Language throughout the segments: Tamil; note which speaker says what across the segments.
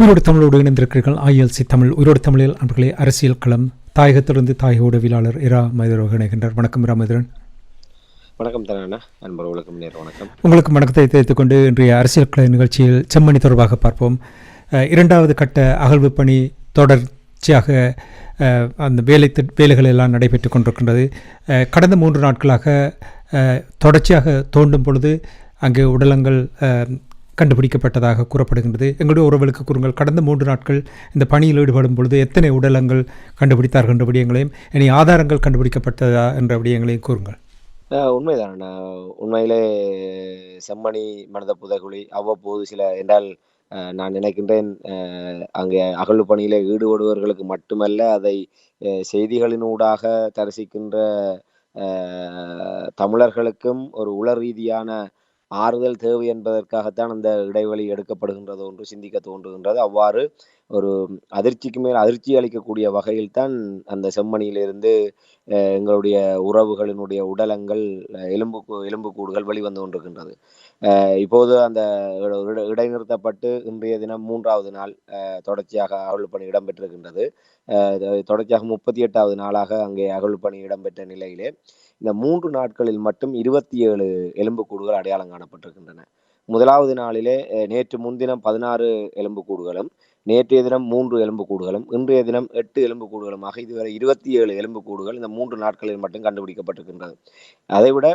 Speaker 1: உயிரோடு தமிழோடு இணைந்திருக்கிறீர்கள். ஐஎல்சி தமிழ். உயிரோடு தமிழில் அன்பர்களே அரசியல் களம். தாயகத்திலிருந்து தாயக உடவியலாளர் இரா மைதரோக இணைகின்றார். வணக்கம் இரா மைதரன்
Speaker 2: வணக்கம் தரணா நண்பர்களுக்கும் நேர வணக்கம்.
Speaker 1: உங்களுக்கு வணக்கத்தை தெரிவித்துக் கொண்டு இன்றைய அரசியல் கள நிகழ்ச்சியில் செம்மணி தொடர்பாக பார்ப்போம். இரண்டாவது கட்ட அகழ்வு பணி தொடர்ச்சியாக அந்த வேலை வேலைகள் எல்லாம் நடைபெற்று கொண்டிருக்கின்றது. கடந்த மூன்று நாட்களாக தொடர்ச்சியாக தோண்டும் பொழுது அங்கே உடலங்கள் கண்டுபிடிக்கப்பட்டதாக கூறப்படுகின்றது. எங்களுடைய உறவுகளுக்கு கூறுங்கள் கடந்த மூன்று நாட்கள் இந்த பணியில் ஈடுபடும் பொழுது எத்தனை உடலங்கள் கண்டுபிடித்தார்கள் என்ற விடயங்களையும் இனி ஆதாரங்கள் கண்டுபிடிக்கப்பட்டதா என்ற விடயங்களையும் கூறுங்கள்.
Speaker 2: உண்மைதான். உண்மையிலே செம்மணி மனித புதகுழி அவ்வப்போது சில என்றால் நான் நினைக்கின்றேன் அங்கே அகழ்வு பணியிலே ஈடுபடுபவர்களுக்கு மட்டுமல்ல அதை செய்திகளினூடாக தரிசிக்கின்ற தமிழர்களுக்கும் ஒரு உள ரீதியான ஆறுதல் தேவை என்பதற்காகத்தான் அந்த இடைவெளி எடுக்கப்படுகின்றது ஒன்று சிந்திக்க தோன்றுகின்றது. அவ்வாறு ஒரு அதிர்ச்சிக்கு மேல் அதிர்ச்சி அளிக்கக்கூடிய வகையில் தான் அந்த செம்மணியிலிருந்து அஹ், எங்களுடைய உறவுகளினுடைய உடலங்கள் அஹ், எலும்பு எலும்புக்கூடுகள் வெளிவந்து கொண்டிருக்கின்றது. இப்போது அந்த இடைநிறுத்தப்பட்டு இன்றைய தினம் மூன்றாவது நாள் அஹ், தொடர்ச்சியாக அகழ்வு பணி இடம்பெற்றிருக்கின்றது. அஹ், தொடர்ச்சியாக முப்பத்தி எட்டாவது நாளாக அங்கே அகழ்வு பணி இடம்பெற்ற நிலையிலே இந்த மூன்று நாட்களில் மட்டும் இருபத்தி ஏழு எலும்புக்கூடுகள் அடையாளம் காணப்பட்டிருக்கின்றன. முதலாவது நாளிலே நேற்று முன்தினம் பதினாறு எலும்புக்கூடுகளும் நேற்றைய தினம் மூன்று எலும்புக்கூடுகளும் இன்றைய தினம் எட்டு எலும்புக்கூடுகளுமாக இதுவரை இருபத்தி ஏழு எலும்புக்கூடுகள் இந்த மூன்று நாட்களில் மட்டும் கண்டுபிடிக்கப்பட்டிருக்கின்றது. அதைவிட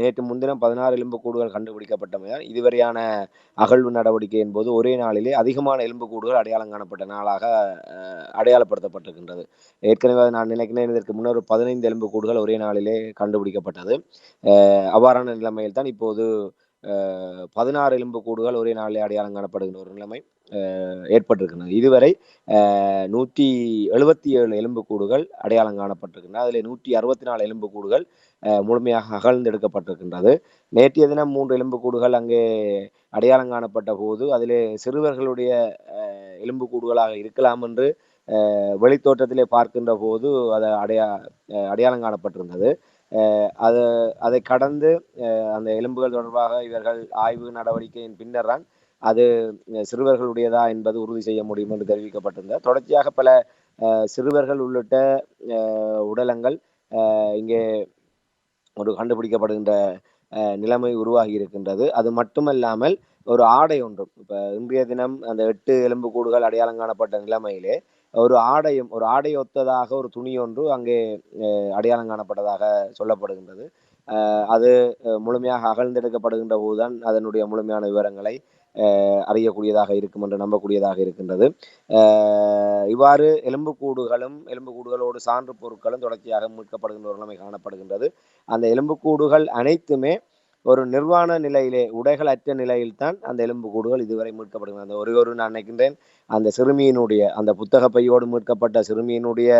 Speaker 2: நேற்று முன்தினம் பதினாறு எலும்புக்கூடுகள் கண்டுபிடிக்கப்பட்டமையால் இதுவரையான அகழ்வு நடவடிக்கையின் போது ஒரே நாளிலே அதிகமான எலும்புக்கூடுகள் அடையாளம் காணப்பட்ட நாளாக அடையாளப்படுத்தப்பட்டிருக்கின்றது. ஏற்கனவே நான் நினைக்கிறேன் இதற்கு முன்னர் பதினைந்து பதினைந்து எலும்புக்கூடுகள் ஒரே நாளிலே கண்டுபிடிக்கப்பட்டது. அவ்வாறான நிலைமையில் தான் இப்போது பதினாறு எலும்புக்கூடுகள் ஒரே நாளிலே அடையாளம் காணப்படுகின்ற ஒரு நிலைமை. ஏற்பட்டிருக்கின்றன. இதுவரை நூற்றி எழுபத்தி ஏழு எலும்புக்கூடுகள் அடையாளம் காணப்பட்டிருக்கின்றன. அதில் நூற்றி அறுபத்தி நாலு எலும்புக்கூடுகள் முழுமையாக அகழ்ந்தெடுக்கப்பட்டிருக்கின்றது. நேற்றைய தினம் மூன்று எலும்புக்கூடுகள் அங்கே அடையாளம் காணப்பட்ட போது அதிலே சிறுவர்களுடைய எலும்புக்கூடுகளாக இருக்கலாம் என்று வெளித்தோட்டத்திலே பார்க்கின்ற போது அது அடையா அடையாளம் காணப்பட்டிருந்தது. அது அதை கடந்து அந்த எலும்புகள் தொடர்பாக இவர்கள் ஆய்வு நடவடிக்கையின் பின்னர் தான் அது சிறுவர்களுடையதா என்பது உறுதி செய்ய முடியும் என்று தெரிவிக்கப்பட்டிருந்தது. தொடர்ச்சியாக பல சிறுவர்கள் உள்ளிட்ட உடலங்கள் இங்கே ஒரு கண்டுபிடிக்கப்படுகின்ற நிலைமை உருவாகி இருக்கின்றது. அது மட்டுமல்லாமல் ஒரு ஆடை ஒன்றும். இப்போ இன்றைய தினம் அந்த எட்டு எலும்புக்கூடுகள் அடையாளம் காணப்பட்ட நிலைமையிலே ஒரு ஆடையும் ஒரு ஆடை ஒத்ததாக ஒரு துணி ஒன்று அங்கே அடையாளம் காணப்பட்டதாக சொல்லப்படுகின்றது. அது முழுமையாக அகழ்ந்தெடுக்கப்படுகின்ற போதுதான் அதனுடைய முழுமையான விவரங்களை அறியக்கூடியதாக இருக்கும் என்று நம்பக்கூடியதாக இருக்கின்றது. இவ்வாறு எலும்புக்கூடுகளும் எலும்புக்கூடுகளோடு சான்று பொருட்களும் தொடர்ச்சியாக மீட்கப்படுகின்ற ஒரு நிலைமை காணப்படுகின்றது. அந்த எலும்புக்கூடுகள் அனைத்துமே ஒரு நிர்வாண நிலையிலே உடைகள் அற்ற நிலையில்தான் அந்த எலும்புக்கூடுகள் இதுவரை மீட்கப்படுகின்றன. அந்த ஒரே ஒரு நான் நினைக்கின்றேன் அந்த சிறுமியினுடைய அந்த புத்தக பையோடு மீட்கப்பட்ட சிறுமியினுடைய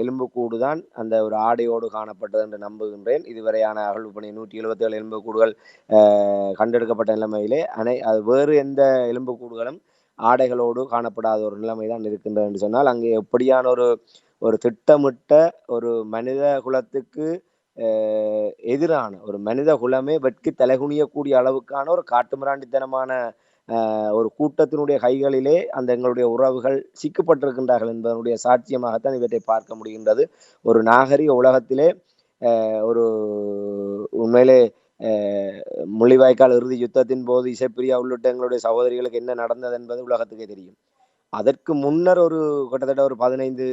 Speaker 2: எலும்புக்கூடு தான் அந்த ஒரு ஆடையோடு காணப்பட்டது என்று நம்புகின்றேன். இதுவரையான அகழ்வு பணி நூற்றி எழுபத்தி ஏழு எலும்புக்கூடுகள் கண்டெடுக்கப்பட்ட நிலைமையிலே அனை அது வேறு எந்த எலும்புக்கூடுகளும் ஆடைகளோடு காணப்படாத ஒரு நிலைமை தான் இருக்கின்றது என்று சொன்னால் அங்கே எப்படியான ஒரு ஒரு திட்டமிட்ட ஒரு மனித குலத்துக்கு எதிரான ஒரு மனித குலமே வெட்கி தலைகுனியக்கூடிய அளவுக்கான ஒரு காட்டுமிராண்டித்தனமான ஒரு கூட்டத்தினுடைய கைகளிலே அந்த எங்களுடைய உறவுகள் சிக்கப்பட்டிருக்கின்றார்கள் என்பதனுடைய சாட்சியமாகத்தான் இவற்றை பார்க்க முடிகின்றது. ஒரு நாகரிக உலகத்திலே ஒரு உண்மையிலே முள்ளிவாய்க்கால் இறுதி யுத்தத்தின் போது இசைப்பிரியா உள்ளிட்ட எங்களுடைய சகோதரிகளுக்கு என்ன நடந்தது என்பது உலகத்துக்கே தெரியும். அதற்கு முன்னர் ஒரு கிட்டத்தட்ட ஒரு பதினைந்து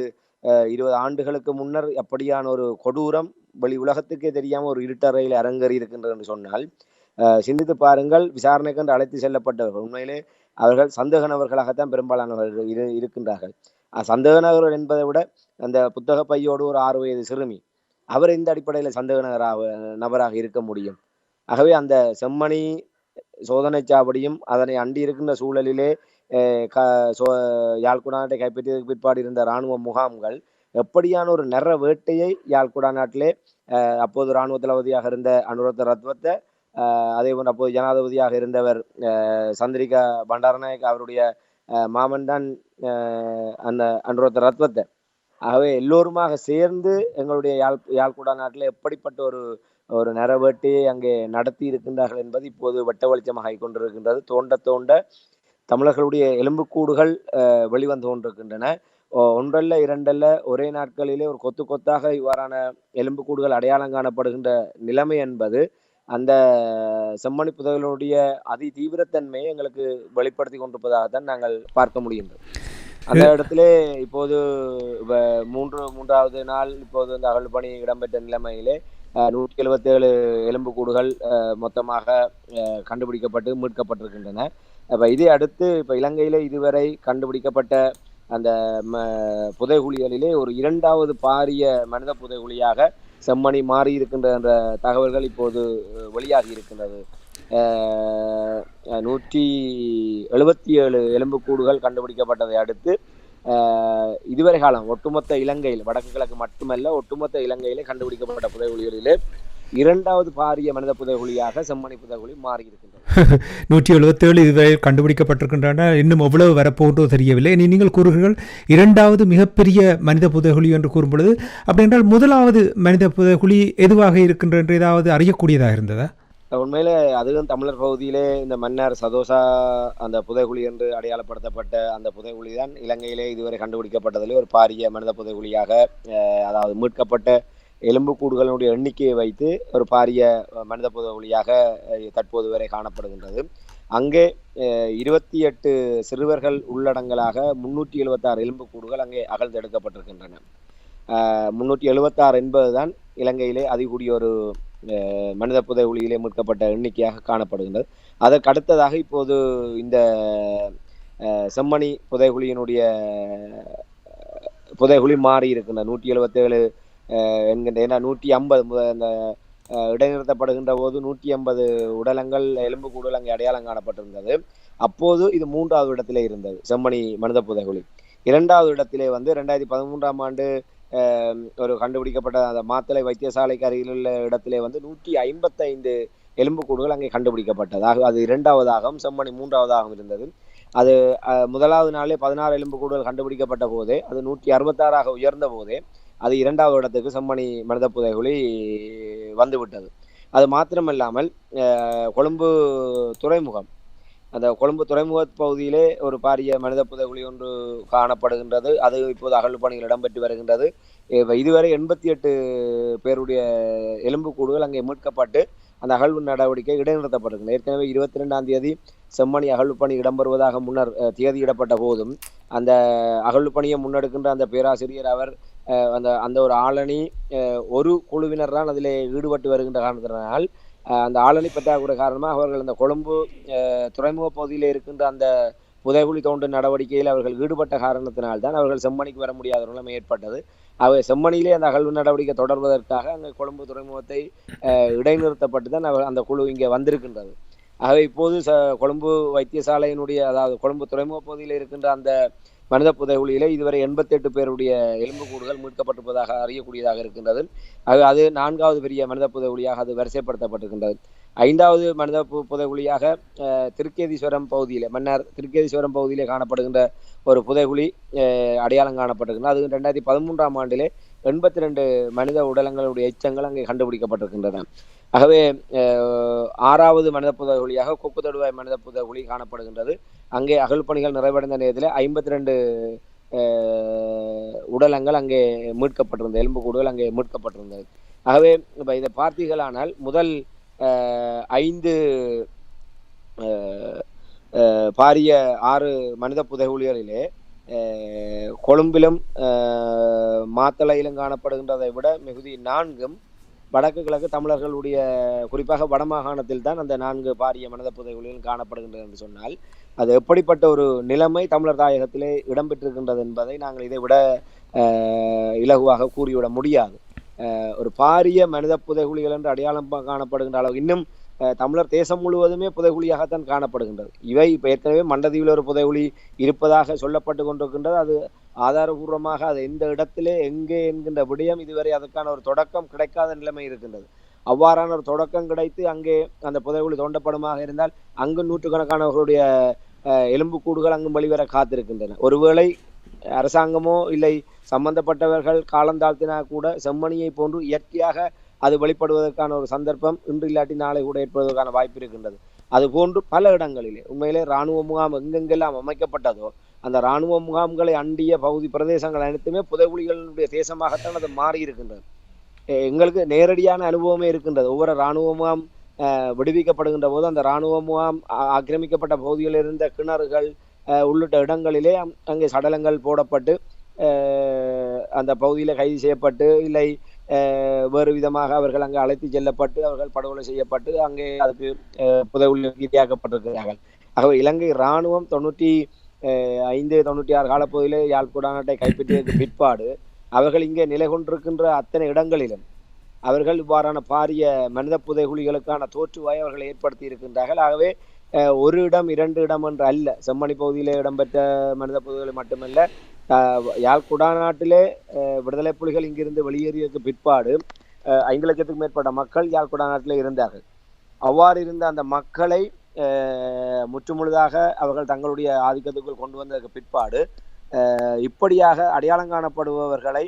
Speaker 2: அஹ், இருபது ஆண்டுகளுக்கு முன்னர் அப்படியான ஒரு கொடூரம் வெளி உலகத்துக்கே தெரியாமல் ஒரு இருட்டறையில் அரங்கேறி இருக்கின்றது என்று சொன்னால் சிந்தித்து பாருங்கள். விசாரணைக்கு என்று அழைத்து செல்லப்பட்டவர்கள். உண்மையிலே அவர்கள் சந்தேக நபர்களாகத்தான் பெரும்பாலானவர்கள் இரு இருக்கின்றார்கள். சந்தேக நபர்கள் என்பதை விட அந்த புத்தக பையோடு ஒரு ஆறு வயது சிறுமி அவர் இந்த அடிப்படையில் சந்தேக நகராக நபராக இருக்க முடியும். ஆகவே அந்த செம்மணி சோதனை சாவடியும் அதனை அண்டி இருக்கின்ற சூழலிலே க சோ யாழ்குடாநாட்டை கைப்பற்றியதற்கு பிற்பாடு இருந்த இராணுவ முகாம்கள் எப்படியான ஒரு நிற வேட்டையை யாழ்குடா நாட்டிலே அஹ், அப்போது இராணுவ தளபதியாக இருந்த அனுரத்த ரத்வத்தை அதே போன்று அப்போது ஜனாதிபதியாக இருந்தவர் அஹ், சந்திரிகா பண்டாரநாயக் அவருடைய அஹ், மாமன் தான் அஹ், அந்த அனுரத்த ரத்வத்தை. ஆகவே எல்லோருமாக சேர்ந்து எங்களுடைய யாழ் யாழ்குடா நாட்டில் எப்படிப்பட்ட ஒரு ஒரு நரவேட்டையை அங்கே நடத்தி இருக்கின்றார்கள் என்பது இப்போது வெட்ட வெளிச்சமாக கொண்டிருக்கின்றது. தோண்ட தோண்ட தமிழர்களுடைய எலும்புக்கூடுகள் அஹ், வெளிவந்து கொண்டிருக்கின்றன. ஒன்றல்ல இரண்டல்ல ஒரே நாட்களிலே ஒரு கொத்து கொத்தாக இவ்வாறான எலும்புக்கூடுகள் அடையாளம் காணப்படுகின்ற நிலைமை என்பது அந்த செம்மணி புதைகளுடைய அதி தீவிரத்தன்மையை எங்களுக்கு வெளிப்படுத்தி கொண்டிருப்பதாகத்தான் நாங்கள் பார்க்க முடிகின்றது. அந்த இடத்திலே இப்போது மூன்று மூன்றாவது நாள் இப்போது இந்த அகழ் பணி இடம்பெற்ற நிலைமையிலே நூற்றி எழுபத்தி ஏழு எலும்புக்கூடுகள் மொத்தமாக கண்டுபிடிக்கப்பட்டு மீட்கப்பட்டிருக்கின்றன. அப்ப இதை அடுத்து இப்ப இலங்கையிலே இதுவரை கண்டுபிடிக்கப்பட்ட அந்த புதைகுழிகளிலே ஒரு இரண்டாவது பாரிய மனித புதைகுழியாக செம்மணி மாறி இருக்கின்ற என்ற தகவல்கள் இப்போது வெளியாகி இருக்கின்றது. நூற்றி எழுபத்தி ஏழு எலும்புக்கூடுகள் கண்டுபிடிக்கப்பட்டதை அடுத்து இதுவரை காலம் ஒட்டுமொத்த இலங்கையில் வடக்கு கிழக்கு மட்டுமல்ல ஒட்டுமொத்த இலங்கையிலே கண்டுபிடிக்கப்பட்ட புதைகுழிகளிலே இரண்டாவது பாரிய மனித புதைகுழியாக செம்மணி புதைகுழி மாறி இருக்கின்றது
Speaker 1: நூற்றி எழுபத்தேழு இதுவரை கண்டுபிடிக்கப்பட்டிருக்கின்றன. இன்னும் எவ்வளவு வரப்போன்றோ தெரியவில்லை. இனி நீங்கள் கூறுகிறீர்கள் இரண்டாவது மிகப்பெரிய மனித புதைகுழி என்று கூறும் பொழுது அப்படி என்றால் முதலாவது மனித புதைகுழி எதுவாக இருக்கின்ற என்று ஏதாவது அறியக்கூடியதாக இருந்ததா?
Speaker 2: உண்மையில அதுவும் தமிழர் பகுதியிலே இந்த மன்னர் சதோசா அந்த புதைகுழி என்று அடையாளப்படுத்தப்பட்ட அந்த புதைகுழி தான் இலங்கையிலே இதுவரை கண்டுபிடிக்கப்பட்டதிலே ஒரு பாரிய மனித புதைகுழியாக அதாவது மீட்கப்பட்ட எலும்புக்கூடுகளினுடைய எண்ணிக்கையை வைத்து ஒரு பாரிய மனித புதைகுழியாக தற்போது வரை காணப்படுகின்றது. அங்கே இருபத்தி எட்டு சிறுவர்கள் உள்ளடங்கலாக முன்னூற்றி எழுபத்தாறு எலும்புக்கூடுகள் அங்கே அகழ்ந்தெடுக்கப்பட்டிருக்கின்றன முன்னூற்றி எழுபத்தாறு என்பதுதான் இலங்கையிலே அதிகூடிய ஒரு மனித புதைகுழியிலே மீட்கப்பட்ட எண்ணிக்கையாக காணப்படுகின்றது. அதற்கு அடுத்ததாக இப்போது இந்த செம்மணி புதைகுழியினுடைய புதைகுழி மாறி இருக்கின்ற நூற்றி எழுபத்தேழு என்கின்ற ஏன்னா நூற்றி ஐம்பது முத அந்த இடைநிறுத்தப்படுகின்ற போது நூற்றி ஐம்பது உடலங்கள் எலும்புக்கூடுகள் அங்கே அடையாளம் காணப்பட்டிருந்தது. அப்போது இது மூன்றாவது இடத்திலே இருந்தது செம்மணி மனித புதைகுழி இரண்டாவது இடத்திலே வந்து ரெண்டாயிரத்தி பதிமூன்றாம் ஆண்டு ஒரு கண்டுபிடிக்கப்பட்ட அந்த மாத்தளை வைத்தியசாலைக்கு அருகில் உள்ள இடத்திலே வந்து நூற்றி ஐம்பத்தைந்து எலும்புக்கூடுகள் அங்கே கண்டுபிடிக்கப்பட்டது. ஆக அது இரண்டாவதாகவும் செம்மணி மூன்றாவதாகவும் இருந்தது. அது முதலாவது நாளே பதினாறு எலும்புக்கூடுகள் கண்டுபிடிக்கப்பட்ட போதே அது நூற்றி அறுபத்தாறாக உயர்ந்த போதே அது இரண்டாவது இடத்துக்கு செம்மணி மனித புதைகுழி வந்துவிட்டது. அது மாத்திரமல்லாமல் கொழும்பு துறைமுகம். அந்த கொழும்பு துறைமுக பகுதியிலே ஒரு பாரிய மனித புதைகுழி ஒன்று காணப்படுகின்றது. அது இப்போது அகழ்வு பணிகள் இடம்பெற்று வருகின்றது. இதுவரை எண்பத்தி எட்டு பேருடைய எலும்புக்கூடுகள் அங்கே மீட்கப்பட்டு அந்த அகழ்வு நடவடிக்கை இடைநிறுத்தப்படுகின்றன ஏற்கனவே இருபத்தி ரெண்டாம் தேதி செம்மணி அகழ்வு பணி இடம்பெறுவதாக முன்னர் தேதியிடப்பட்ட போதும் அந்த அகழ்வு பணியை முன்னெடுக்கின்ற அந்த பேராசிரியர் அவர் அந்த அந்த ஒரு ஆளணி ஒரு குழுவினர் தான் அதில் ஈடுபட்டு வருகின்ற காரணத்தினால் அந்த ஆளணி பற்றாக்குறை காரணமாக அவர்கள் அந்த கொழும்பு துறைமுக பகுதியில் இருக்கின்ற அந்த புதைகுழி தோண்டும் நடவடிக்கையில் அவர்கள் ஈடுபட்ட காரணத்தினால்தான் அவர்கள் செம்மணிக்கு வர முடியாத நிலைமை ஏற்பட்டது. அவை செம்மணியிலே அந்த அகழ்வு நடவடிக்கை தொடர்வதற்காக அங்கே கொழும்பு துறைமுகத்தை இடைநிறுத்தப்பட்டு தான் அவர் அந்த குழு இங்கே வந்திருக்கின்றது. ஆக இப்போது ச கொழும்பு வைத்தியசாலையினுடைய அதாவது கொழும்பு துறைமுக பகுதியில் இருக்கின்ற அந்த மனித புதைகுழியிலே இதுவரை எண்பத்தெட்டு பேருடைய எலும்புக்கூடுகள் மீட்கப்பட்டிருப்பதாக அறியக்கூடியதாக இருக்கின்றது. ஆக அது நான்காவது பெரிய மனித புதைகுழியாக அது வரிசைப்படுத்தப்பட்டிருக்கின்றது. ஐந்தாவது மனித பு- புதைகுழியாக திருக்கேதீஸ்வரம் பகுதியில் மன்னர் திருக்கேதீஸ்வரம் பகுதியிலே காணப்படுகின்ற ஒரு புதைகுழி அடையாளம் காணப்பட்டிருக்கின்றது. அது ரெண்டாயிரத்தி பதிமூன்றாம் ஆண்டிலே எண்பத்தி ரெண்டு மனித உடலங்களுடைய எச்சங்கள் அங்கே கண்டுபிடிக்கப்பட்டிருக்கின்றன. ஆகவே ஆறாவது மனித புதைகுழியாக கொக்கு தொடுவாய் மனித புதைகுழி காணப்படுகின்றது. அங்கே அகழ் பணிகள் நிறைவடைந்த நேரத்தில் ஐம்பத்தி ரெண்டு உடலங்கள் அங்கே மீட்கப்பட்டிருந்தது. எலும்புக்கூடுகள் அங்கே மீட்கப்பட்டிருந்தது. ஆகவே இப்போ இதை பார்த்தீர்களானால் முதல் ஐந்து பாரிய ஆறு மனித புதைகுழிகளிலே அஹ், கொழும்பிலும் மாத்தளையிலும் காணப்படுகின்றதை விட மிகுதி நான்கும். வடக்கு கிழக்கு தமிழர்களுடைய குறிப்பாக வடமாகாணத்தில் தான் அந்த நான்கு பாரிய மனித புதைகுழிகள் காணப்படுகின்றது என்று சொன்னால் அது எப்படிப்பட்ட ஒரு நிலைமை தமிழர் தாயகத்திலே இடம்பெற்றிருக்கின்றது என்பதை நாங்கள் இதை விட இலகுவாக கூறிவிட முடியாது. ஒரு பாரிய மனித புதைகுழிகள் என்று அடையாளம் காணப்படுகின்ற அளவு. இன்னும் தமிழர் தேசம் முழுவதுமே புதைகுழியாகத்தான் காணப்படுகின்றது. இவை இப்போ ஏற்கனவே மண்டதீவில் ஒரு புதைகுழி இருப்பதாக சொல்லப்பட்டு கொண்டிருக்கின்றது. அது ஆதாரபூர்வமாக அது எந்த இடத்திலே எங்கே என்கின்ற விடயம் இதுவரை அதற்கான ஒரு தொடக்கம் கிடைக்காத நிலைமை இருக்கின்றது. அவ்வாறான ஒரு தொடக்கம் கிடைத்து அங்கே அந்த புதைகுழி தோண்டப்படுமாக இருந்தால் அங்கு நூற்றுக்கணக்கானவர்களுடைய எலும்புக்கூடுகள் அங்கும் வெளிவர காத்திருக்கின்றன. ஒருவேளை அரசாங்கமோ இல்லை சம்பந்தப்பட்டவர்கள் காலந்தாழ்த்தினா கூட செம்மணியை போன்று இயற்கையாக அது வெளிப்படுவதற்கான ஒரு சந்தர்ப்பம் இன்று இல்லாட்டி நாளை கூட ஏற்படுவதற்கான வாய்ப்பு இருக்கின்றது. அதுபோன்று பல இடங்களிலே உண்மையிலே இராணுவ முகாம் எங்கெங்கெல்லாம் அமைக்கப்பட்டதோ அந்த இராணுவ முகாம்களை அண்டிய பகுதி பிரதேசங்கள் அனைத்துமே புதைகுழிகளுடைய தேசமாகத்தான் அது மாறி இருக்கின்றது. எங்களுக்கு நேரடியான அனுபவமே இருக்கின்றது. ஒவ்வொரு இராணுவ முகாம் விடுவிக்கப்படுகின்ற போது அந்த இராணுவ முகாம் ஆக்கிரமிக்கப்பட்ட பகுதிகளில் இருந்த கிணறுகள் உள்ளிட்ட இடங்களிலே அங்கே சடலங்கள் போடப்பட்டு அந்த பகுதியில் கைது செய்யப்பட்டு இல்லை வேறு விதமாக அவர்கள் அங்கு அழைத்து செல்லப்பட்டு அவர்கள் படுகொலை செய்யப்பட்டு அங்கே அதுக்கு அஹ், புதைகுழி ஆகவே இலங்கை இராணுவம் தொண்ணூற்றி அஹ், ஐந்து தொண்ணூற்றி ஆறு காலப்பகுதியிலே யாழ்குடாநாட்டை கைப்பற்றியதற்கு பிற்பாடு அவர்கள் இங்கே நிலை கொண்டிருக்கின்ற அத்தனை இடங்களிலும் அவர்கள் இவ்வாறான பாரிய மனித புதைகுழிகளுக்கான தோற்றுவாயை அவர்கள் ஏற்படுத்தி இருக்கின்றார்கள். ஆகவே அஹ், ஒரு இடம் இரண்டு இடம் என்று அல்ல செம்மணி பகுதியிலே இடம்பெற்ற மனித புதைகுழி மட்டுமல்ல யாழ் குடாநாட்டிலே விடுதலை புலிகள் இங்கிருந்து வெளியேறியதுக்கு பிற்பாடு ஐந்து லட்சத்துக்கு மேற்பட்ட மக்கள் யாழ் குடாநாட்டிலே இருந்தார்கள். அவ்வாறு இருந்த அந்த மக்களை முற்றுமுழுதாக அவர்கள் தங்களுடைய ஆதிக்கத்துக்குள் கொண்டு வந்ததற்கு பிற்பாடு இப்படியாக அடையாளம் காணப்படுபவர்களை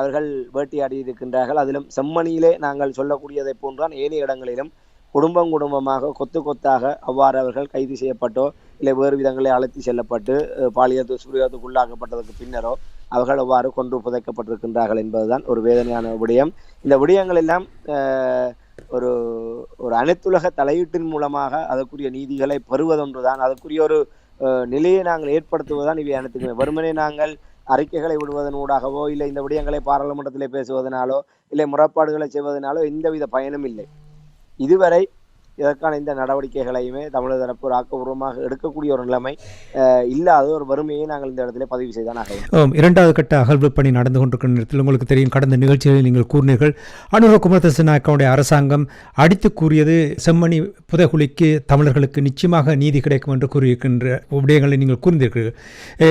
Speaker 2: அவர்கள் வேட்டையாடி இருக்கின்றார்கள். அதிலும் செம்மணியிலே நாங்கள் சொல்லக்கூடியதை போன்றான் ஏனைய இடங்களிலும் குடும்பம் குடும்பமாக கொத்து கொத்தாக அவ்வாறு அவர்கள் கைது செய்யப்பட்டோ இல்லை வேறு விதங்களை அழைத்து செல்லப்பட்டு பாலியல் துஷ்பிரயோகத்துக்கு உள்ளாக்கப்பட்டதற்கு பின்னரோ அவர்கள் அவ்வாறு கொன்று புதைக்கப்பட்டிருக்கின்றார்கள் என்பதுதான் ஒரு வேதனையான விடயம். இந்த விடயங்கள் எல்லாம் ஒரு ஒரு அனைத்துலக தலையீட்டின் மூலமாக அதற்குரிய நீதிகளை பெறுவதொன்றுதான். அதற்குரிய ஒரு நிலையை நாங்கள் ஏற்படுத்துவதுதான் இவை அனைத்துக்குமே வறுமனை நாங்கள் அறிக்கைகளை விடுவதன் ஊடாகவோ இல்லை இந்த விடயங்களை பாராளுமன்றத்தில் பேசுவதனாலோ இல்லை முறைப்பாடுகளை செய்வதனாலோ எந்தவித பயனும் இல்லை. இதுவரை இதற்கான இந்த நடவடிக்கைகளையுமே தமிழக தரப்பு ஒரு ஆக்கப்பூர்வமாக எடுக்கக்கூடிய ஒரு நிலைமை இல்லாத ஒரு வறுமையை நாங்கள் இந்த இடத்துல பதிவு செய்தான்
Speaker 1: இரண்டாவது கட்ட அகழ்வு பணி நடந்து கொண்டிருக்கிற நேரத்தில் உங்களுக்கு தெரியும் கடந்த நிகழ்ச்சிகளில் நீங்கள் கூறினீர்கள் அனுர குமரதசனாக்காவுடைய அரசாங்கம் அடித்து கூறியது செம்மணி புதகுலிக்கு தமிழர்களுக்கு நிச்சயமாக நீதி கிடைக்கும் என்று கூறியிருக்கின்ற விடயங்களை நீங்கள் கூர்ந்திருக்கிறீர்கள்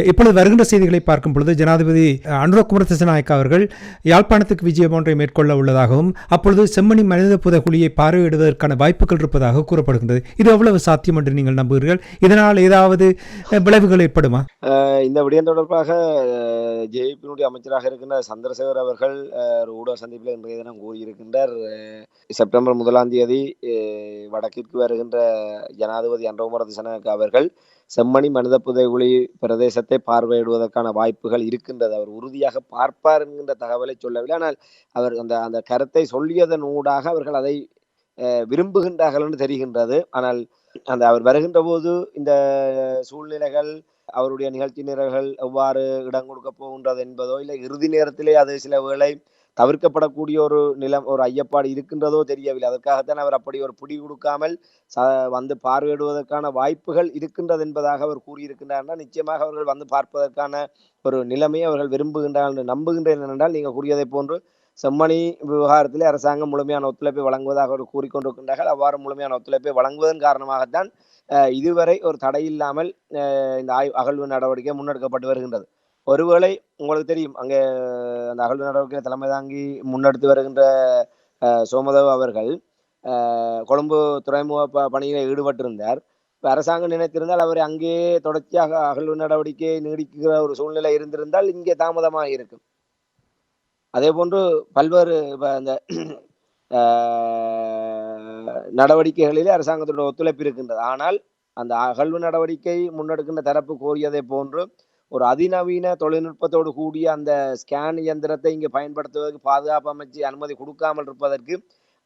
Speaker 1: இப்பொழுது வருகின்ற செய்திகளை பார்க்கும் பொழுது ஜனாதிபதி அனுர குமரதசநாயக்கா அவர்கள் யாழ்ப்பாணத்துக்கு விஜயம் ஒன்றை மேற்கொள்ள உள்ளதாகவும் அப்பொழுது செம்மணி மனித புதகுலியை பார்வையிடுவதற்கான வாய்ப்புகள் இருப்பதாக கூறப்படுகின்றது. இது எவ்வளவு சாத்தியம் என்று நீங்கள் நம்புகிறீர்கள்? இதனால் ஏதாவது விளைவுகள் ஏற்படுமா?
Speaker 2: இந்த விடயம் தொடர்பாக ஜேபியினுடைய அமைச்சராக இருக்கின்ற சந்திரசேகர் அவர்கள் ஒரு ஊடக சந்திப்பில் இன்றைய தினம் கூறியிருக்கின்றார். செப்டம்பர் முதலாம் தேதி வடக்கிற்கு வருகின்ற ஜனாதிபதி அன்றகுமார திசநாயக்க அவர்கள் செம்மணி மனித புதைகுழி பிரதேசத்தை பார்வையிடுவதற்கான வாய்ப்புகள் இருக்கின்றது. அவர் உறுதியாக பார்ப்பார் என்கின்ற தகவலை சொல்லவில்லை. ஆனால் அவர் அந்த அந்த கருத்தை சொல்லியதன் ஊடாக அவர்கள் அதை விரும்புகின்றார்கள் என்று தெரிகின்றது. ஆனால் அந்த அவர் வருகின்ற போது இந்த சூழ்நிலைகள் அவருடைய நிகழ்ச்சி நிரல்கள் எவ்வாறு இடம் கொடுக்க போகின்றது என்பதோ இல்லை இறுதி நேரத்திலே அது சில வேளை தவிர்க்கப்படக்கூடிய ஒரு நிலம் ஒரு ஐயப்பாடு இருக்கின்றதோ தெரியவில்லை. அதற்காகத்தான் அவர் அப்படி ஒரு பிடி கொடுக்காமல் ச வந்து பார்வையிடுவதற்கான வாய்ப்புகள் இருக்கின்றது என்பதாக அவர் கூறியிருக்கின்றார்னா நிச்சயமாக அவர்கள் வந்து பார்ப்பதற்கான ஒரு நிலைமையை அவர்கள் விரும்புகின்றார்கள் என்று நம்புகின்றேன் என்றால் நீங்கள் கூறியதைப் போன்று செம்மணி விவகாரத்திலே அரசாங்கம் முழுமையான ஒத்துழைப்பை வழங்குவதாக ஒரு கூறிக்கொண்டிருக்கின்றார்கள். அவ்வாறு முழுமையான ஒத்துழைப்பை வழங்குவதன் காரணமாகத்தான் இதுவரை ஒரு தடை இல்லாமல் இந்த ஆய்வு அகழ்வு நடவடிக்கை முன்னெடுக்கப்பட்டு வருகின்றது. ஒருவேளை உங்களுக்கு தெரியும் அங்கே அந்த அகழ்வு நடவடிக்கை தலைமை தாங்கி முன்னெடுத்து வருகின்ற அஹ், சோமதேவ் அவர்கள் அஹ், கொழும்பு துறைமுக ப பணியில் ஈடுபட்டிருந்தார். இப்ப அரசாங்கம் நினைத்திருந்தால் அவர் அங்கேயே தொடர்ச்சியாக அகழ்வு நடவடிக்கை நீடிக்கிற ஒரு சூழ்நிலை இருந்திருந்தால் இங்கே தாமதமாக இருக்கும் அதே போன்று பல்வேறு இப்போ அந்த நடவடிக்கைகளிலே அரசாங்கத்தோட ஒத்துழைப்பு இருக்கின்றது. ஆனால் அந்த அகழ்வு நடவடிக்கை முன்னெடுக்கின்ற தரப்பு கோரியதை போன்று ஒரு அதிநவீன தொழில்நுட்பத்தோடு கூடிய அந்த ஸ்கேன் இயந்திரத்தை இங்கே பயன்படுத்துவதற்கு பாதுகாப்பு அமைச்சு அனுமதி கொடுக்காமல் இருப்பதற்கு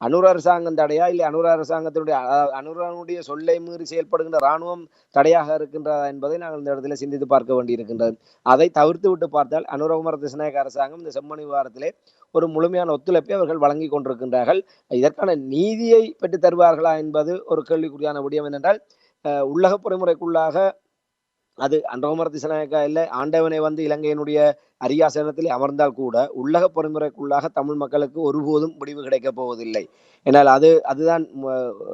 Speaker 2: அனுர அரசாங்கம் தடையா இல்லை அனுர அரசாங்கத்தினுடைய அனுரனுடைய சொல்லை மீறி செயல்படுகின்ற இராணுவம் தடையாக இருக்கின்றதா என்பதை நாங்கள் இந்த இடத்துல சிந்தித்து பார்க்க வேண்டியிருக்கின்றது. அதை தவிர்த்து விட்டு பார்த்தால் அனுரகுமார திசநாயக அரசாங்கம் இந்த செம்மணி விவகாரத்திலே ஒரு முழுமையான ஒத்துழைப்பை அவர்கள் வழங்கி கொண்டிருக்கின்றார்கள். இதற்கான நீதியை பெற்று தருவார்களா என்பது ஒரு கேள்விக்குறியான விடயம் என்னென்றால் உள்ளக பொறிமுறைக்குள்ளாக அது அன்றகுமார திசநாயக்கா இல்லை ஆண்டவனை வந்து இலங்கையினுடைய அரியாசனத்தில் அமர்ந்தால் கூட உள்ளக பொறிமுறைக்குள்ளாக தமிழ் மக்களுக்கு ஒருபோதும் முடிவு கிடைக்கப் போவதில்லை. ஏனால் அது அதுதான்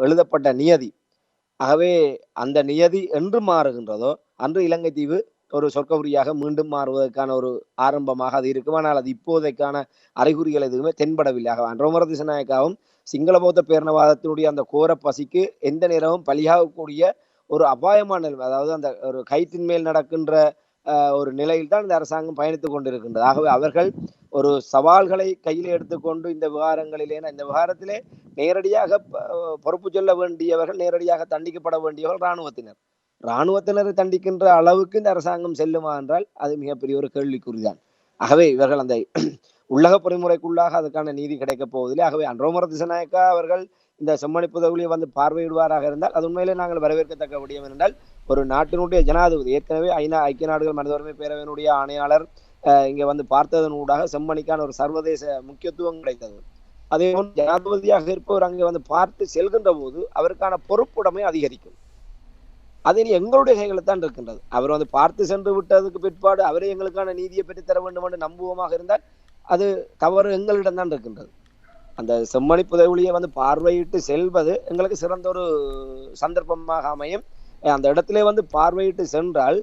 Speaker 2: எழுதப்பட்ட நியதி. ஆகவே அந்த நியதி என்று மாறுகின்றதோ அன்று இலங்கை தீவு ஒரு சொற்கவுரியாக மீண்டும் மாறுவதற்கான ஒரு ஆரம்பமாக அது இருக்கும். ஆனால் அது இப்போதைக்கான அறிகுறிகள் எதுவுமே தென்படவில்லை. ஆக அன்றகுமார திசநாயக்காவும் சிங்கள பௌத்த பேரணவாதத்தினுடைய அந்த கோர பசிக்கு எந்த நேரமும் பலியாகக்கூடிய ஒரு அபாயமான நிலைமை. அதாவது அந்த ஒரு கைத்தின் மேல் நடக்கின்ற ஒரு நிலையில் தான் இந்த அரசாங்கம் பயணித்துக் கொண்டிருக்கின்றது. ஆகவே அவர்கள் ஒரு சவால்களை கையில் எடுத்துக்கொண்டு இந்த விவகாரங்களிலே இந்த விவகாரத்திலே நேரடியாக பொறுப்பு சொல்ல வேண்டியவர்கள் நேரடியாக தண்டிக்கப்பட வேண்டியவர்கள் இராணுவத்தினர். இராணுவத்தினரை தண்டிக்கின்ற அளவுக்கு இந்த அரசாங்கம் செல்லுமா என்றால் அது மிகப்பெரிய ஒரு கேள்விக்குறிதான். ஆகவே இவர்கள் அந்த உள்ளக பொறிமுறைக்குள்ளாக அதுக்கான நீதி கிடைக்கப் போவதில்லை. ஆகவே அன்றோமர திசநாயக்கா அவர்கள் இந்த செம்மணி புதகுலியை வந்து பார்வையிடுவாராக இருந்தால் அது உண்மையிலே நாங்கள் வரவேற்கத்தக்க விடயம் என்றால் ஒரு நாட்டினுடைய ஜனாதிபதி ஏற்கனவே ஐநா ஐக்கிய நாடுகள் மனித உரிமை பேரவையினுடைய ஆணையாளர் அஹ், இங்கே வந்து பார்த்ததன் ஊடாக செம்மணிக்கான ஒரு சர்வதேச முக்கியத்துவம் கிடைத்தது. அதே போல் ஜனாதிபதியாக இருப்பவர் அங்கே வந்து பார்த்து செல்கின்ற போது அவருக்கான பொறுப்புடைமை அதிகரிக்கும். அது இனி எங்களுடைய கைகளில் தான் இருக்கின்றது. அவர் வந்து பார்த்து சென்று விட்டதுக்கு பிற்பாடு அவரே எங்களுக்கான நீதியை பெற்றுத்தர வேண்டும் என்று நம்புவமாக இருந்தால் அது தவறு எங்களிடம் தான் இருக்கின்றது. அந்த செம்மணி புதைவெளியை வந்து பார்வையிட்டு செல்வது எங்களுக்கு சிறந்த ஒரு சந்தர்ப்பமாக அமையும். அந்த இடத்திலே வந்து பார்வையிட்டு சென்றால்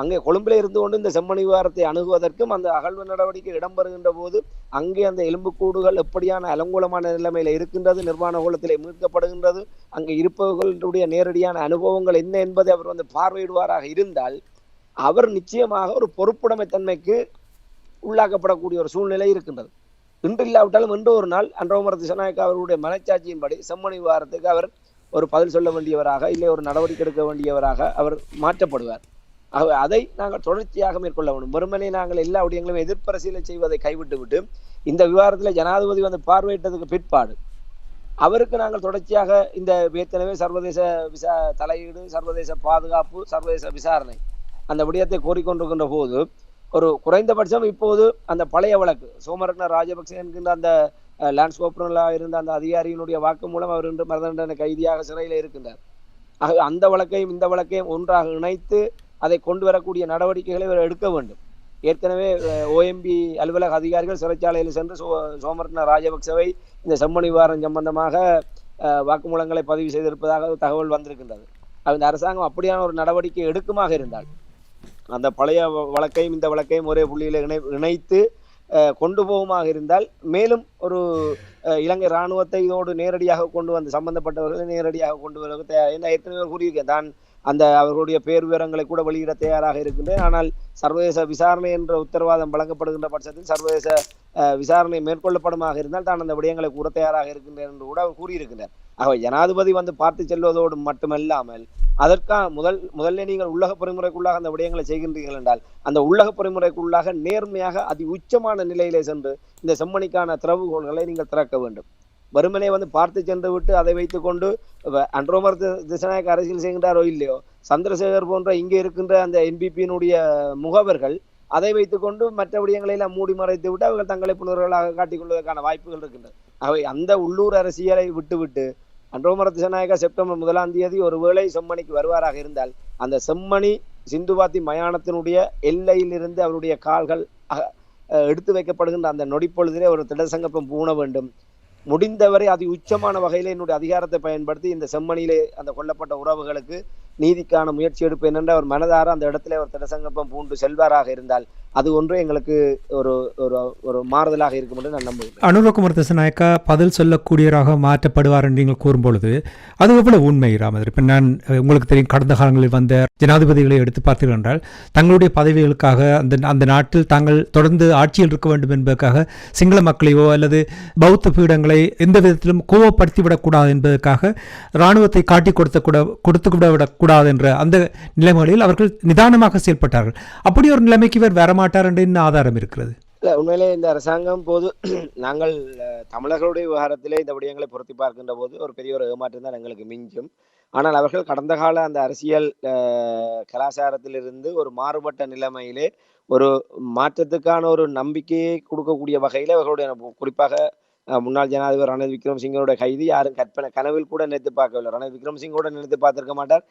Speaker 2: அங்கே கொழும்பில் இருந்து கொண்டு இந்த செம்மணி விவகாரத்தை அணுகுவதற்கும் அந்த அகழ்வு நடவடிக்கை இடம்பெறுகின்ற போது அங்கே அந்த எலும்புக்கூடுகள் எப்படியான அலங்கூலமான நிலைமையில் இருக்கின்றது நிர்வாண கோலத்திலே மீட்கப்படுகின்றது அங்கே இருப்பவர்களுடைய நேரடியான அனுபவங்கள் என்ன என்பதை அவர் வந்து பார்வையிடுவாராக இருந்தால் அவர் நிச்சயமாக ஒரு பொறுப்புடைமை தன்மைக்கு உள்ளாக்கப்படக்கூடிய ஒரு சூழ்நிலை இருக்கின்றது. இன்று இல்லாவிட்டாலும் இன்று ஒரு நாள் அன்றோமர திசநாயக்க அவர்களுடைய மனச்சாட்சியின்படி செம்மணி விவகாரத்துக்கு அவர் ஒரு பதில் சொல்ல வேண்டியவராக இல்லை ஒரு நடவடிக்கை எடுக்க வேண்டியவராக அவர் மாற்றப்படுவார். ஆகவே அதை நாங்கள் தொடர்ச்சியாக மேற்கொள்ள வேண்டும். வெறுமனே நாங்கள் எல்லா விடயங்களும் எதிர்ப்பரிசீலனை செய்வதை கைவிட்டு விட்டு இந்த விவகாரத்தில் ஜனாதிபதி வந்து பார்வையிட்டதுக்கு பிற்பாடு அவருக்கு நாங்கள் தொடர்ச்சியாக இந்த ஏற்கனவே சர்வதேச விசா தலையீடு சர்வதேச பாதுகாப்பு சர்வதேச விசாரணை அந்த விடயத்தை கோரிக்கொண்டிருக்கின்ற போது ஒரு குறைந்தபட்சம் இப்போது அந்த பழைய வழக்கு சோமரத்ன ராஜபக்சே என்கின்ற அந்த லேண்ட்ஸ்கோப்ரலாக இருந்த அந்த அதிகாரியினுடைய வாக்கு மூலம் அவர் இன்று மரணதண்டனை கைதியாக சிறையில் இருக்கின்றார். ஆகவே அந்த வழக்கையும் இந்த வழக்கையும் ஒன்றாக இணைத்து அதை கொண்டு வரக்கூடிய நடவடிக்கைகளை இவர் எடுக்க வேண்டும். ஏற்கனவே ஓஎம்பி அலுவலக அதிகாரிகள் சிறைச்சாலையில் சென்று சோ சோமரத்ன ராஜபக்சவை இந்த செம்மணி விவகாரம் சம்பந்தமாக வாக்குமூலங்களை பதிவு செய்திருப்பதாக தகவல் வந்திருக்கின்றது. அந்த அரசாங்கம் அப்படியான ஒரு நடவடிக்கை எடுக்குமாக இருந்தால் அந்த பழைய வழக்கையும் இந்த வழக்கையும் ஒரே புள்ளியில் இணை இணைத்து அஹ், கொண்டு போகுமாக இருந்தால் மேலும் ஒரு இலங்கை இராணுவத்தை இதோடு நேரடியாக கொண்டு வந்து சம்பந்தப்பட்டவர்களை நேரடியாக கொண்டு வருவது தயார். என்ன ஏற்கனவே கூறியிருக்கேன். தான் அந்த அவர்களுடைய பேர் விவரங்களை கூட வெளியிட தயாராக இருக்கின்றேன். ஆனால் சர்வதேச விசாரணை என்ற உத்தரவாதம் வழங்கப்படுகின்ற பட்சத்தில் சர்வதேச விசாரணை மேற்கொள்ளப்படுமாக இருந்தால் தான் அந்த விடயங்களை கூற தயாராக இருக்கின்றேன் என்று கூட அவர் கூறியிருக்கின்றார். ஆகவே ஜனாதிபதி வந்து பார்த்து செல்வதோடு மட்டுமல்லாமல் அதற்கான முதல் முதல்ல நீங்கள் உள்ளக பொறிமுறைக்குள்ளாக அந்த விடயங்களை செய்கின்றீர்கள் என்றால் அந்த உள்ளக பொறிமுறைக்குள்ளாக நேர்மையாக அதி உச்சமான நிலையிலே சென்று இந்த செம்மணிக்கான திறவுகோள்களை நீங்கள் திறக்க வேண்டும். வெறுமனே வந்து பார்த்து சென்று விட்டு அதை வைத்துக்கொண்டு வ- அன்றோமர் திசநாயக்க அரசியல் செய்கின்றாரோ இல்லையோ சந்திரசேகர் போன்ற இங்கே இருக்கின்ற அந்த என்பிபியினுடைய முகவர்கள் அதை வைத்துக்கொண்டு மற்ற விடயங்களெல்லாம் மூடி மறைத்து விட்டு அவர்கள் தங்களை புணர்களாக காட்டிக்கொள்வதற்கான வாய்ப்புகள் இருக்கின்றன. அவை அந்த உள்ளூர் அரசியலை விட்டுவிட்டு அன்றோமர திசநாயகா செப்டம்பர் முதலாம் தேதி ஒரு வேளை செம்மணிக்கு வருவாராக இருந்தால் அந்த செம்மணி சிந்துவாத்தி மயானத்தினுடைய எல்லையிலிருந்து அவருடைய கால்கள் எடுத்து வைக்கப்படுகின்ற அந்த நொடிப்பொழுதிலே ஒரு திடசங்கப்பம் பூண வேண்டும். முடிந்தவரை அது உச்சமான வகையில் என்னுடைய அதிகாரத்தை பயன்படுத்தி இந்த செம்மணியிலே அந்த கொல்லப்பட்ட உறவுகளுக்கு நீதிக்கான முயற்சி எடுப்பேன் என்று அவர் மனதார அந்த இடத்துல ஒரு திடசங்கப்பம் பூண்டு செல்வாராக இருந்தால் அது ஒன்று எங்களுக்கு ஒரு ஒரு ஒரு மாறுதலாக இருக்கும் என்று நான் நம்புகிறேன்.
Speaker 1: அனுரகுமார் திசநாயக்கா பதில் சொல்லக்கூடியவராக மாற்றப்படுவார் என்று நீங்கள் கூறும்பொழுது அது எவ்வளவு உண்மை ராமதர் இப்போ நான் உங்களுக்கு தெரியும் கடந்த காலங்களில் வந்த ஜனாதிபதிகளை எடுத்து பார்த்தீர்கள் என்றால் தங்களுடைய பதவிகளுக்காக அந்த அந்த நாட்டில் தாங்கள் தொடர்ந்து ஆட்சியில் இருக்க வேண்டும் என்பதற்காக சிங்கள மக்களையோ அல்லது பௌத்த பீடங்களை எந்த விதத்திலும் கோவப்படுத்தி விடக்கூடாது என்பதற்காக இராணுவத்தை காட்டி கொடுத்த கூட கொடுத்து விட கூடாது என்ற அந்த நிலைமைகளில் அவர்கள் நிதானமாக செயல்பட்டார்கள். அப்படி ஒரு நிலைமைக்கு இவர் வரமாட்டார் என்று என்ன ஆதாரம் இருக்கிறது?
Speaker 2: இல்லை உண்மையிலே இந்த அரசாங்கம் போது நாங்கள் தமிழர்களுடைய விவகாரத்திலே இந்த விடயங்களை பொருத்தி பார்க்கின்ற போது ஒரு பெரிய ஒரு ஏமாற்றம் தான் எங்களுக்கு மிஞ்சும். ஆனால் அவர்கள் கடந்த கால அந்த அரசியல் கலாச்சாரத்திலிருந்து ஒரு மாறுபட்ட நிலைமையிலே ஒரு மாற்றத்துக்கான ஒரு நம்பிக்கையை கொடுக்கக்கூடிய வகையில் அவர்களுடைய குறிப்பாக முன்னாள் ஜனாதிபதி ரணில் விக்ரமசிங்கோட கைது. யாரும் கற்பனை கனவில் கூட நினைத்து பார்க்கவில்லை. ரணில் விக்ரமசிங் கூட நினைத்து பார்த்திருக்க மாட்டார்.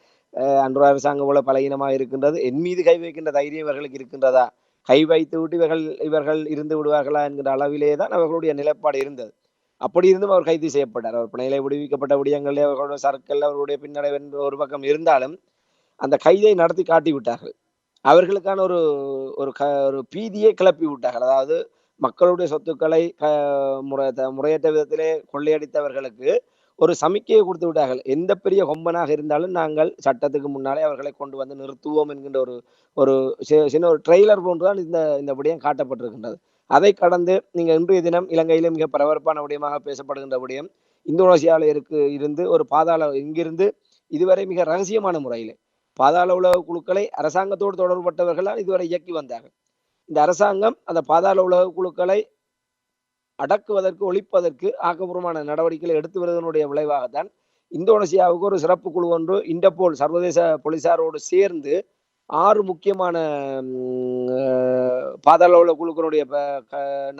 Speaker 2: அன்று அரசாங்கம் போல பலகீனமாக இருக்கின்றது. என் மீது கை வைக்கின்ற தைரியம் இவர்களுக்கு இருக்கின்றதா? கை வைத்து விட்டு இவர்கள் இவர்கள் இருந்து விடுவார்களா என்கிற அளவிலே தான் அவர்களுடைய நிலைப்பாடு இருந்தது. அப்படி இருந்தும் அவர் கைது செய்யப்பட்டார். அவர் பிணையிலே விடுவிக்கப்பட்ட விடயங்களில் அவர்களுடைய சர்க்கிள் அவர்களுடைய பின்னடைவு என்ற ஒரு பக்கம் இருந்தாலும் அந்த கைதை நடத்தி காட்டி விட்டார்கள் அவர்களுக்கான ஒரு ஒரு க ஒரு பீதியை கிளப்பி விட்டார்கள் அதாவது மக்களுடைய சொத்துக்களை முறை முறையற்ற விதத்திலே கொள்ளையடித்தவர்களுக்கு ஒரு சமிக்கையை கொடுத்து விட்டார்கள். எந்த பெரிய கொம்பனாக இருந்தாலும் நாங்கள் சட்டத்துக்கு முன்னாலே அவர்களை கொண்டு வந்து நிறுத்துவோம் என்கின்ற ஒரு ஒரு சின்ன ஒரு ட்ரெய்லர் போன்றுதான் இந்த இந்த விடயம் காட்டப்பட்டிருக்கின்றது. அதை கடந்து நீங்க இன்றைய தினம் இலங்கையிலே மிக பரபரப்பான விடயமாக பேசப்படுகின்ற விடயம் இந்தோனேசியாவில் இருக்கு இருந்து ஒரு பாதாள இங்கிருந்து இதுவரை மிக ரகசியமான முறையிலே பாதாள உலக குழுக்களை அரசாங்கத்தோடு தொடர்பட்டவர்கள் இதுவரை இயக்கி வந்தார்கள். இந்த அரசாங்கம் அந்த பாதாள உலக குழுக்களை அடக்குவதற்கு ஒழிப்பதற்கு ஆக்கப்பூர்வமான நடவடிக்கைகளை எடுத்து வருவதனுடைய விளைவாகத்தான் இந்தோனேசியாவுக்கு ஒரு சிறப்பு குழு ஒன்று இண்டபோல் சர்வதேச போலீசாரோடு சேர்ந்து ஆறு முக்கியமான பாதாள உலக குழுக்களுடைய